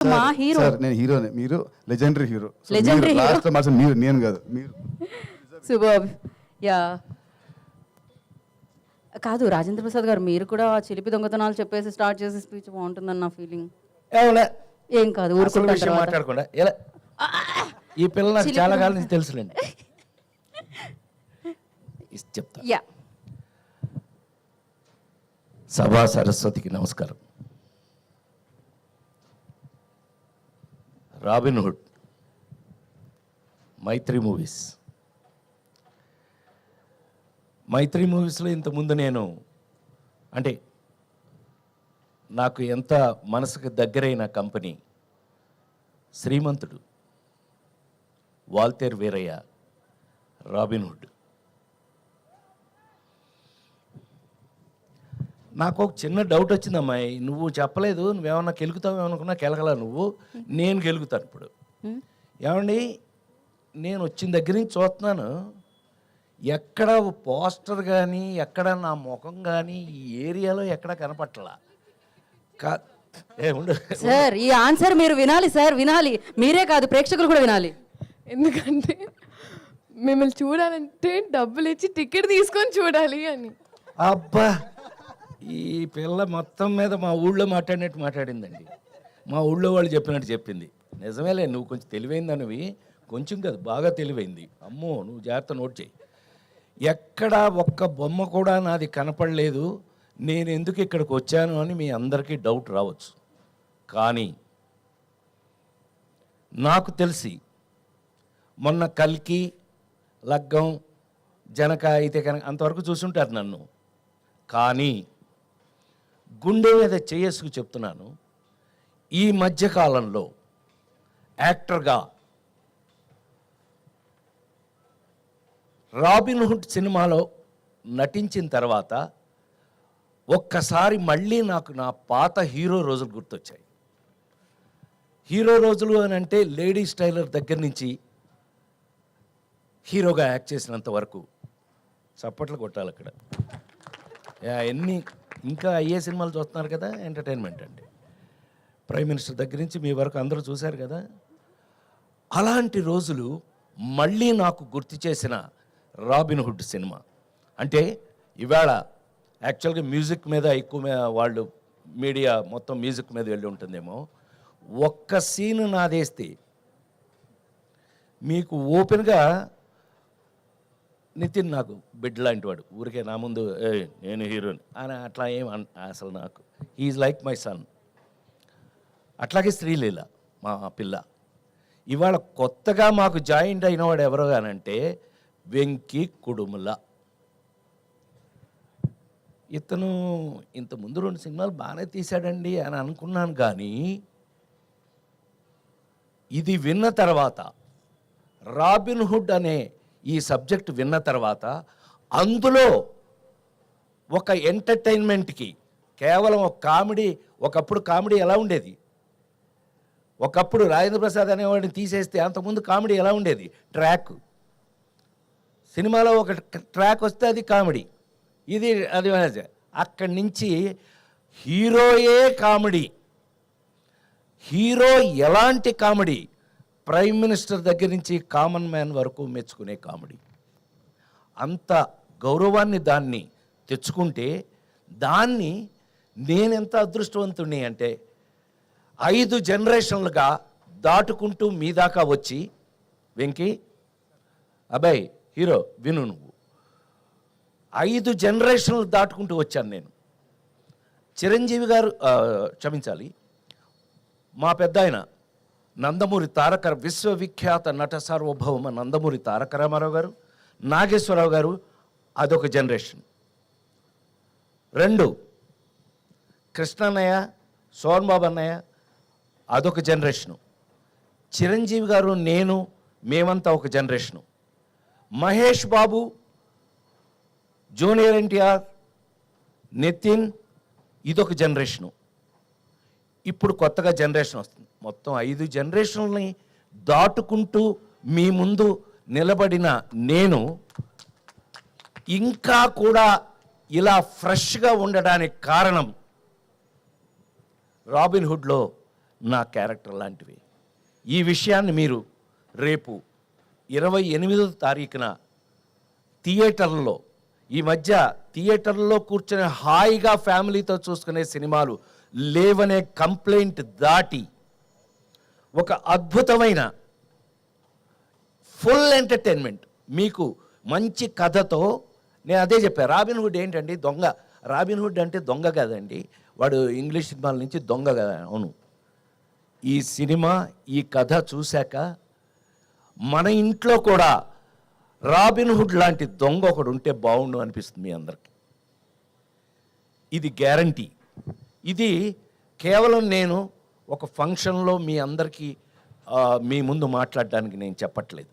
మా hero. Sir నేను హీరోనే. మీరు legendary hero. Legendary hero. Last మీరు నేను కాదు. మీరు. Super yeah. కాదు రాజేంద్ర ప్రసాద్ గారు మీరు కూడా చిలిపి దొంగతనాలు చెప్పేసి స్టార్ట్ చేసి స్పీచ్ బాగుంటుందని నా ఫీలింగ్ ఏమన్నా ఏం కాదు ఊరుకుంటాం విషయం తర్వాత. మాట్లాడకుండా. ఎలా? ఈ పిల్ల నాకు చాలా కాలం నుంచి తెలుసులేండి. ఇస్ చెప్తా. యా. సభా సరస్వతికి నమస్కారం. రాబిన్హుడ్ మైత్రి మూవీస్ మైత్రి మూవీస్లో ఇంతకుముందు నేను అంటే నాకు ఎంత మనసుకు దగ్గరైన కంపెనీ శ్రీమంతుడు వాల్తేర్ వీరయ్య రాబిన్హుడ్ నాకు ఒక చిన్న డౌట్ వచ్చింది అమ్మాయి నువ్వు చెప్పలేదు నువ్వేమన్నా కెలుగుతావు అనుకున్నా కెలగల నువ్వు. నేను గెలుగుతాను ఇప్పుడు. ఏమండి? నేను వచ్చిన దగ్గర నుంచి చూస్తున్నాను. ఎక్కడ పోస్టర్ కానీ ఎక్కడ నా ముఖం కానీ ఈ ఏరియాలో ఎక్కడ కనపట్టలా. కా సార్ ఈ ఆన్సర్ మీరు వినాలి సార్ వినాలి. మీరే కాదు ప్రేక్షకులు కూడా వినాలి. ఎందుకంటే మిమ్మల్ని చూడాలంటే డబ్బులు ఇచ్చి టికెట్ తీసుకొని చూడాలి అని. అబ్బా! ఈ పిల్ల మొత్తం మీద మా ఊళ్ళో మాట్లాడినట్టు మాట్లాడిందండి. మా ఊళ్ళో వాళ్ళు చెప్పినట్టు చెప్పింది. నిజమేలే నువ్వు కొంచెం తెలివైందనివి. కొంచెం కాదు బాగా తెలివైంది. అమ్మో నువ్వు జాగ్రత్త నోట్ చేయి ఎక్కడా ఒక్క బొమ్మ కూడా నాది కనపడలేదు. నేను ఎందుకు ఇక్కడికి వచ్చాను అని మీ అందరికీ డౌట్ రావచ్చు. కానీ నాకు తెలిసి మొన్న కల్కి లగ్గం జనక అయితే కనుక అంతవరకు చూసుంటారు నన్ను. కానీ గుండె మీద చేసుకు చెప్తున్నాను. ఈ మధ్యకాలంలో యాక్టర్గా రాబిన్ హుడ్ సినిమాలో నటించిన తర్వాత ఒక్కసారి మళ్ళీ నాకు నా పాత హీరో రోజులు గుర్తొచ్చాయి. హీరో రోజులు అని అంటే లేడీస్ టైలర్ దగ్గర నుంచి హీరోగా యాక్ట్ చేసినంత వరకు చప్పట్లు కొట్టాలి అక్కడ. ఎన్ని ఇంకా అయ్యే సినిమాలు చూస్తున్నారు కదా? ఎంటర్టైన్మెంట్ అండి. ప్రైమ్ మినిస్టర్ దగ్గర నుంచి మీ వరకు అందరూ చూశారు కదా? అలాంటి రోజులు మళ్ళీ నాకు గుర్తు చేసిన రాబిన్ హుడ్ సినిమా. అంటే ఇవాళ యాక్చువల్గా మ్యూజిక్ మీద ఎక్కువ వాళ్ళు మీడియా మొత్తం మ్యూజిక్ మీద వెళ్ళి ఉంటుందేమో. ఒక్క సీన్ నాదేస్తే మీకు ఓపెన్గా నితిన్ నాకు బిడ్ లాంటి వాడు ఊరికే నా ముందు ఏ నేను హీరోని. అని అట్లా ఏం అసలు నాకు. హీఈస్ లైక్ మై సన్ అట్లాగే శ్రీలీల మా పిల్ల. ఇవాళ కొత్తగా మాకు జాయింట్ అయినవాడు ఎవరో కానంటే వెంకి కుడుముల. ఇతను ఇంత ముందు రెండు సినిమాలు బాగానే తీశాడండి అని అనుకున్నాను కానీ ఇది విన్న తర్వాత రాబిన్ హుడ్ అనే ఈ సబ్జెక్ట్ విన్న తర్వాత అందులో ఒక ఎంటర్టైన్మెంట్కి కేవలం ఒక కామెడీ ఒకప్పుడు కామెడీ ఎలా ఉండేది? ఒకప్పుడు రాజేంద్ర ప్రసాద్ అనేవాడిని తీసేస్తే అంతకుముందు కామెడీ ఎలా ఉండేది? ట్రాక్. సినిమాలో ఒక ట్రాక్ వస్తే అది కామెడీ. ఇది అది అక్కడి నుంచి హీరోయే కామెడీ. హీరో ఎలాంటి కామెడీ? ప్రైమ్ మినిస్టర్ దగ్గర నుంచి కామన్ మ్యాన్ వరకు మెచ్చుకునే కామెడీ. అంత గౌరవాన్ని దాన్ని తెచ్చుకుంటే దాన్ని నేనెంత అదృష్టవంతుణ్ణి అంటే ఐదు జనరేషన్లుగా దాటుకుంటూ మీ దాకా వచ్చి వెంకీ అబ్బాయి హీరో విను నువ్వు. ఐదు జనరేషన్లు దాటుకుంటూ వచ్చాను నేను. చిరంజీవి గారు క్షమించాలి. మా పెద్ద ఆయన నందమూరి తారక విశ్వవిఖ్యాత నట సార్వభౌమ నందమూరి తారక రామారావు గారు నాగేశ్వరరావు గారు అదొక జనరేషన్. రెండు కృష్ణన్నయ్య సోన్బాబు అన్నయ్య అదొక జనరేషను. చిరంజీవి గారు నేను మేమంతా ఒక జనరేషను. మహేష్ బాబు జూనియర్ ఎన్టీఆర్ నితిన్ ఇదొక జనరేషను. ఇప్పుడు కొత్తగా జనరేషన్ వస్తుంది. మొత్తం ఐదు జనరేషన్లని దాటుకుంటూ మీ ముందు నిలబడిన నేను ఇంకా కూడా ఇలా ఫ్రెష్గా ఉండడానికి కారణం రాబిన్హుడ్లో నా క్యారెక్టర్ లాంటివి. ఈ విషయాన్ని మీరు రేపు ఇరవై ఎనిమిదో తారీఖున థియేటర్లో ఈ మధ్య థియేటర్లో కూర్చొని హాయిగా ఫ్యామిలీతో చూసుకునే సినిమాలు లేవనే కంప్లైంట్ దాటి ఒక అద్భుతమైన ఫుల్ ఎంటర్టైన్మెంట్. మీకు మంచి కథతో నేను అదే చెప్పాను రాబిన్ హుడ్ ఏంటండి? దొంగ. రాబిన్ హుడ్ అంటే దొంగ కదండి. వాడు ఇంగ్లీష్ సినిమాల నుంచి దొంగ కదా అవును. ఈ సినిమా ఈ కథ చూశాక మన ఇంట్లో కూడా రాబిన్ హుడ్ లాంటి దొంగ ఒకడు ఉంటే బాగుండు అనిపిస్తుంది మీ అందరికి. ఇది గ్యారంటీ. ఇది కేవలం నేను ఒక ఫంక్షన్లో మీ అందరికీ మీ ముందు మాట్లాడడానికి నేను చెప్పట్లేదు.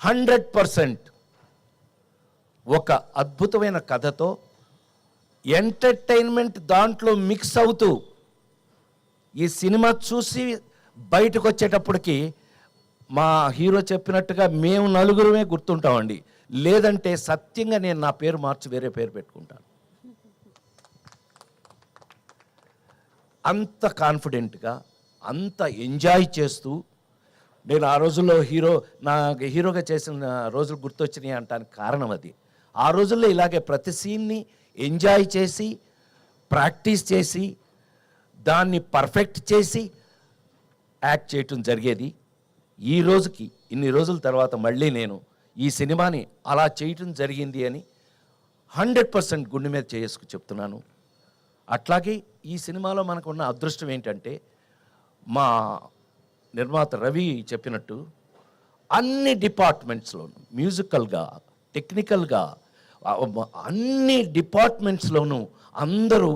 హండ్రెడ్ పర్సెంట్ ఒక అద్భుతమైన కథతో ఎంటర్టైన్మెంట్ దాంట్లో మిక్స్ అవుతూ ఈ సినిమా చూసి బయటకు వచ్చేటప్పటికి మా హీరో చెప్పినట్టుగా మేము నలుగురమే గుర్తుంటామండి. లేదంటే సత్యంగా నేను నా పేరు మార్చి వేరే పేరు పెట్టుకుంటాను. అంత కాన్ఫిడెంట్గా అంత ఎంజాయ్ చేస్తూ నేను ఆ రోజుల్లో హీరో నా హీరోగా చేసిన రోజులు గుర్తొచ్చినాయి అంటానికి కారణం అది. ఆ రోజుల్లో ఇలాగే ప్రతి సీన్ని ఎంజాయ్ చేసి ప్రాక్టీస్ చేసి దాన్ని పర్ఫెక్ట్ చేసి యాక్ట్ చేయటం జరిగేది. ఈ రోజుకి ఇన్ని రోజుల తర్వాత మళ్ళీ నేను ఈ సినిమాని అలా చేయటం జరిగింది అని హండ్రెడ్ పర్సెంట్ గుండె మీద చేసుకు చెప్తున్నాను. అట్లాగే ఈ సినిమాలో మనకున్న అదృష్టం ఏంటంటే మా నిర్మాత రవి చెప్పినట్టు అన్ని డిపార్ట్మెంట్స్లోనూ మ్యూజికల్గా టెక్నికల్గా అన్ని డిపార్ట్మెంట్స్లోనూ అందరూ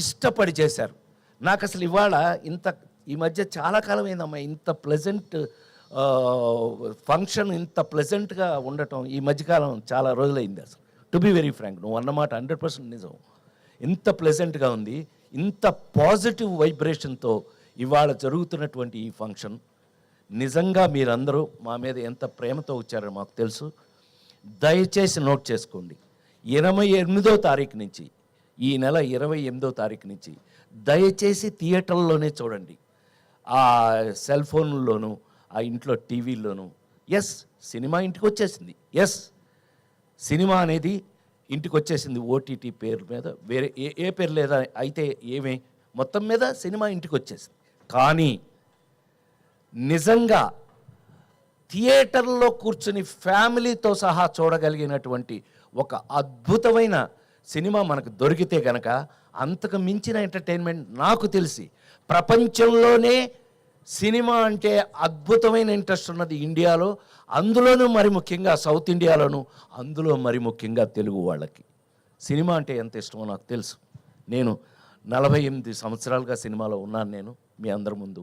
ఇష్టపడి చేశారు. నాకు అసలు ఇవాళ ఇంత ఈ మధ్య చాలా కాలం అయిందమ్మా ఇంత ప్లెజెంట్ ఫంక్షన్ ఇంత ప్లెజెంట్గా ఉండటం ఈ మధ్యకాలం చాలా రోజులైంది అసలు. టు బి వెరీ ఫ్రాంక్ నువ్వు అన్నమాట హండ్రెడ్ పర్సెంట్ నిజం. ఇంత ప్లెజెంట్గా ఉంది ఇంత పాజిటివ్ వైబ్రేషన్తో ఇవాళ జరుగుతున్నటువంటి ఈ ఫంక్షన్ నిజంగా మీరందరూ మా మీద ఎంత ప్రేమతో వచ్చారో మాకు తెలుసు. దయచేసి నోట్ చేసుకోండి. ఇరవై ఎనిమిదో తారీఖు నుంచి ఈ నెల ఇరవై ఎనిమిదో తారీఖు నుంచి దయచేసి థియేటర్లోనే చూడండి. ఆ సెల్ ఫోన్లోను ఆ ఇంట్లో టీవీల్లోనూ. ఎస్ సినిమా ఇంటికి వచ్చేసింది. ఎస్ సినిమా అనేది ఇంటికి వచ్చేసింది ఓటీటీ పేరు మీద. వేరే ఏ ఏ పేరు లేదా అయితే ఏమే మొత్తం మీద సినిమా ఇంటికి వచ్చేసింది కానీ నిజంగా థియేటర్లో కూర్చుని ఫ్యామిలీతో సహా చూడగలిగినటువంటి ఒక అద్భుతమైన సినిమా మనకు దొరికితే గనక అంతకు మించిన ఎంటర్టైన్మెంట్ నాకు తెలిసి ప్రపంచంలోనే సినిమా అంటే అద్భుతమైన ఇంట్రెస్ట్ ఉన్నది ఇండియాలో అందులోనూ మరి ముఖ్యంగా సౌత్ ఇండియాలోను అందులో మరి ముఖ్యంగా తెలుగు వాళ్ళకి. సినిమా అంటే ఎంత ఇష్టమో నాకు తెలుసు. నేను నలభై ఎనిమిది సంవత్సరాలుగా సినిమాలో ఉన్నాను నేను మీ అందరి ముందు.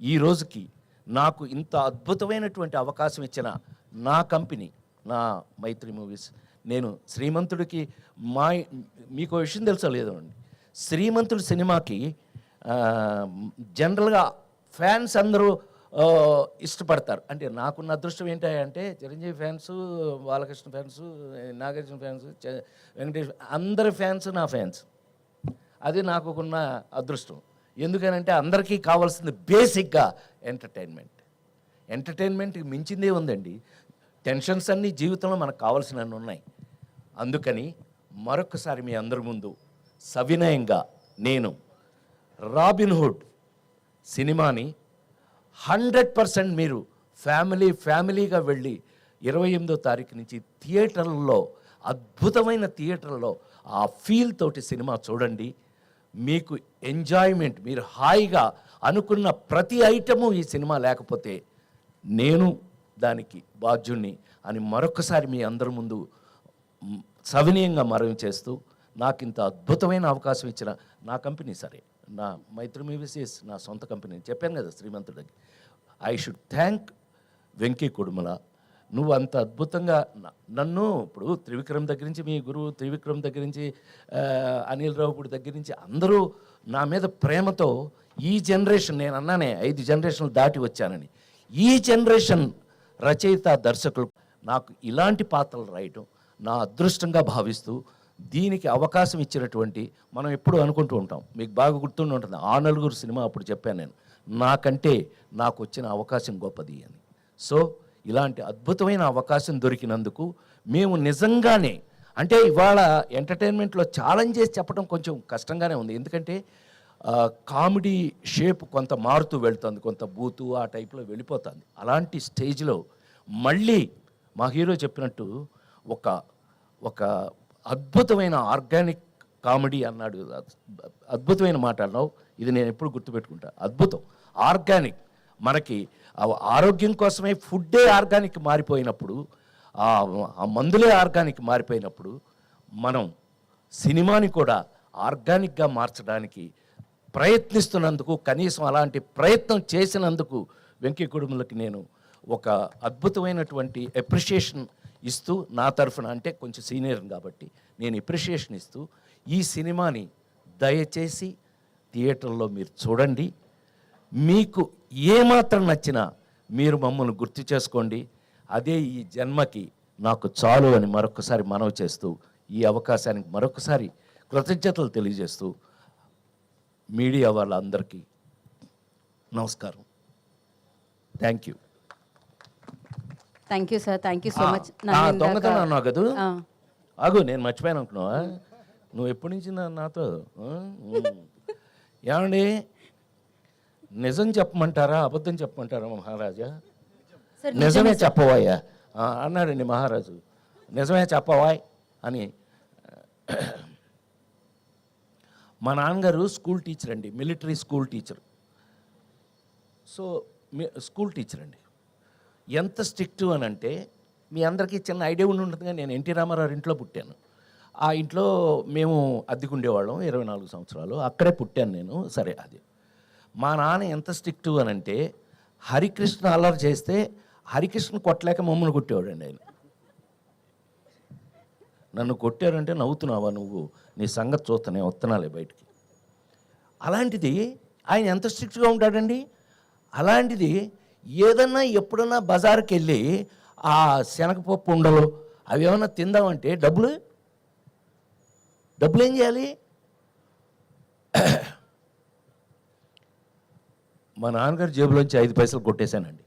ఈ రోజుకి నాకు ఇంత అద్భుతమైనటువంటి అవకాశం ఇచ్చిన నా కంపెనీ నా మైత్రి మూవీస్ నేను శ్రీమంతుడికి మా మీకు విషయం తెలుసా లేదండి శ్రీమంతుడి సినిమాకి జనరల్గా ఫ్యాన్స్ అందరూ ఇష్టపడతారు. అంటే నాకున్న అదృష్టం ఏంటంటే Chiranjeevi fans Balakrishna fans Nagarjuna fans Venkatesh అందరి ఫ్యాన్స్ నా ఫ్యాన్స్. అది నాకు ఉన్న అదృష్టం. ఎందుకనంటే అందరికీ కావాల్సింది బేసిక్గా ఎంటర్టైన్మెంట్. ఎంటర్టైన్మెంట్కి మించిందే ఉందండి. టెన్షన్స్ అన్నీ జీవితంలో మనకు కావాల్సినవి ఉన్నాయి. అందుకని మరొకసారి మీ అందరి ముందు సవినయంగా నేను రాబిన్హుడ్ సినిమాని హండ్రెడ్ పర్సెంట్ మీరు ఫ్యామిలీ ఫ్యామిలీగా వెళ్ళి ఇరవై ఎనిమిదో తారీఖు నుంచి థియేటర్లలో అద్భుతమైన థియేటర్లో ఆ ఫీల్ తోటి సినిమా చూడండి. మీకు ఎంజాయ్మెంట్ మీరు హాయిగా అనుకున్న ప్రతి ఐటము ఈ సినిమా లేకపోతే నేను దానికి బాధ్యుణ్ణి అని మరొకసారి మీ అందరి ముందు సవినీయంగా సవినయంగా చేస్తూ నాకు ఇంత అద్భుతమైన అవకాశం ఇచ్చిన నా కంపెనీ సరే. నా మైత్రి మీవిసిస్ నా సొంత కంపెనీ. చెప్పాను కదా శ్రీమంతుడికి. I should thank Venky Kudumula. నువ్వు అంత అద్భుతంగా నన్ను ఇప్పుడు త్రివిక్రమ్ దగ్గర నుంచి మీ గురువు త్రివిక్రమ్ దగ్గర నుంచి అనిల్ అనిల్ రావుపూడి దగ్గర నుంచి అందరూ నా మీద ప్రేమతో ఈ జనరేషన్ నేను అన్నానే ఐదు జనరేషన్లు దాటి వచ్చానని. ఈ జనరేషన్ రచయిత దర్శకులు నాకు ఇలాంటి పాత్రలు రాయటం నా అదృష్టంగా భావిస్తూ దీనికి అవకాశం ఇచ్చినటువంటి మనం ఎప్పుడు అనుకుంటూ ఉంటాం. మీకు బాగా గుర్తుండి ఉంటుంది. ఆ నలుగురు సినిమా అప్పుడు చెప్పాను నేను. నాకంటే నాకు వచ్చిన అవకాశం గొప్పది అని. సో ఇలాంటి అద్భుతమైన అవకాశం దొరికినందుకు మేము నిజంగానే అంటే ఇవాళ ఎంటర్టైన్మెంట్లో ఛాలెంజ్ చేసి చెప్పడం కొంచెం కష్టంగానే ఉంది. ఎందుకంటే కామెడీ షేప్ కొంత మారుతూ వెళ్తుంది. కొంత బూతు ఆ టైప్లో వెళ్ళిపోతుంది. అలాంటి స్టేజ్లో మళ్ళీ మా హీరో చెప్పినట్టు ఒక ఒక అద్భుతమైన ఆర్గానిక్ కామెడీ అన్నాడు అద్భుతమైన మాట అన్నావు. ఇది నేను ఎప్పుడు గుర్తుపెట్టుకుంటా. అద్భుతం. ఆర్గానిక్. మనకి ఆరోగ్యం కోసమే ఫుడ్డే ఆర్గానిక్ మారిపోయినప్పుడు ఆ మందులే ఆర్గానిక్ మారిపోయినప్పుడు మనం సినిమాని కూడా ఆర్గానిక్గా మార్చడానికి ప్రయత్నిస్తున్నందుకు కనీసం అలాంటి ప్రయత్నం చేసినందుకు వెంకీ కుటుంబులకి నేను ఒక అద్భుతమైనటువంటి ఎప్రిషియేషన్ ఇస్తూ నా తరఫున అంటే కొంచెం సీనియర్ కాబట్టి నేను ఎప్రిషియేషన్ ఇస్తూ ఈ సినిమాని దయచేసి థియేటర్లో మీరు చూడండి. మీకు ఏమాత్రం నచ్చినా మీరు మమ్మల్ని గుర్తు చేసుకోండి. అదే ఈ జన్మకి నాకు చాలు అని మరొకసారి మనవి చేస్తూ ఈ అవకాశానికి మరొకసారి కృతజ్ఞతలు తెలియజేస్తూ మీడియా వాళ్ళందరికీ నమస్కారం. Thank you thank you sir thank you so much దొంగతనం అన్నావు కదా? ఆగు నేను మర్చిపోయాను అనుకున్నావా నువ్వు ఎప్పటి నుంచి నా- నాతో. ఏమండి? నిజం చెప్పమంటారా? అబద్ధం చెప్పమంటారా మహారాజా? నిజమే చెప్పవాయ్యా ఆ, అన్నాడండి మహారాజు. నిజమే చెప్పవాయ్ అని. మా నాన్నగారు స్కూల్ టీచర్ అండి military school teacher. So school teacher అండి. ఎంత స్ట్రిక్ట్ అని అంటే మీ అందరికీ చిన్న ఐడియా ఉండి ఉంటుందిగా నేను ఎన్టీ రామారావు ఇంట్లో పుట్టాను. ఆ ఇంట్లో మేము అద్దెకుండేవాళ్ళం ఇరవై నాలుగు సంవత్సరాలు. అక్కడే పుట్టాను నేను. సరే అది. మా నాన్న ఎంత స్ట్రిక్ట్ అని అంటే హరికృష్ణ అల్లరి చేస్తే హరికృష్ణ కొట్టలేక మమ్మల్ని కొట్టేవాడండి ఆయన. నన్ను కొట్టారంటే నవ్వుతున్నావా నువ్వు? నీ సంగతి చూస్తానే వస్తున్నాలే బయటికి. అలాంటిది ఆయన ఎంత స్ట్రిక్ట్గా ఉంటాడండి? అలాంటిది ఏదన్నా ఎప్పుడన్నా బజార్కి వెళ్ళి ఆ శనగపప్పు ఉండలు అవి ఏమన్నా తిందామంటే డబ్బులు? డబ్బులు ఏం చేయాలి? మా నాన్నగారి జేబులోంచి ఐదు పైసలు కొట్టేశానండి.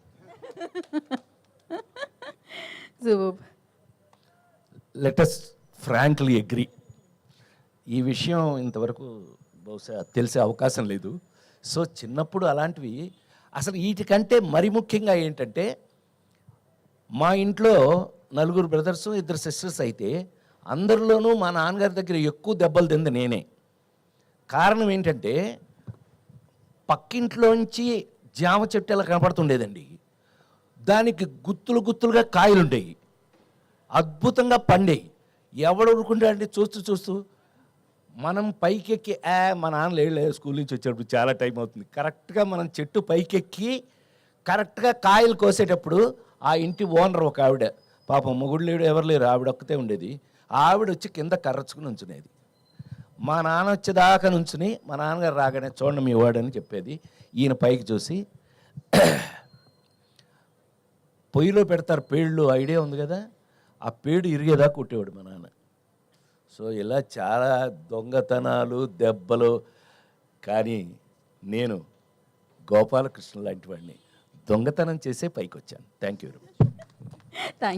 Let's frankly agri. ఈ విషయం ఇంతవరకు బహుశా తెలిసే అవకాశం లేదు. సో చిన్నప్పుడు అలాంటివి అసలు వీటికంటే మరి ముఖ్యంగా ఏంటంటే మా ఇంట్లో నలుగురు బ్రదర్స్ ఇద్దరు సిస్టర్స్ అయితే అందరిలోనూ మా నాన్నగారి దగ్గర ఎక్కువ దెబ్బలు తింది నేనే. కారణం ఏంటంటే పక్కింట్లోంచి జామ చెట్టు ఎలా కనపడుతుండేదండి. దానికి గుత్తులు గుత్తులుగా కాయలుండేవి అద్భుతంగా పండేవి ఎవడు ఊరుకుంటాడంటే చూస్తూ చూస్తూ మనం పైకెక్కి ఆ మా నాన్న లేడు స్కూల్ నుంచి వచ్చేటప్పుడు చాలా టైం అవుతుంది. కరెక్ట్గా మనం చెట్టు పైకెక్కి కరెక్ట్గా కాయలు కోసేటప్పుడు ఆ ఇంటి ఓనర్ ఒక ఆవిడ పాపం మొగుడు లేడు ఎవరు లేరు ఆవిడ ఒక్కతే ఉండేది. ఆవిడ వచ్చి కింద కర్రచుకుని ఉంచునేది మా నాన్న వచ్చేదాకా నుంచుని మా నాన్నగారు రాగానే చూడండి మీ వాడని చెప్పేది. ఈయన పైకి చూసి పొయ్యిలో పెడతారు పేళ్ళు ఐడియా ఉంది కదా ఆ పేడు ఇరిగేదాకా కొట్టేవాడు మా నాన్న. సో ఇలా చాలా దొంగతనాలు దెబ్బలు కానీ నేను గోపాలకృష్ణ లాంటి వాడిని దొంగతనం చేసే పైకి వచ్చాను thank you very much thank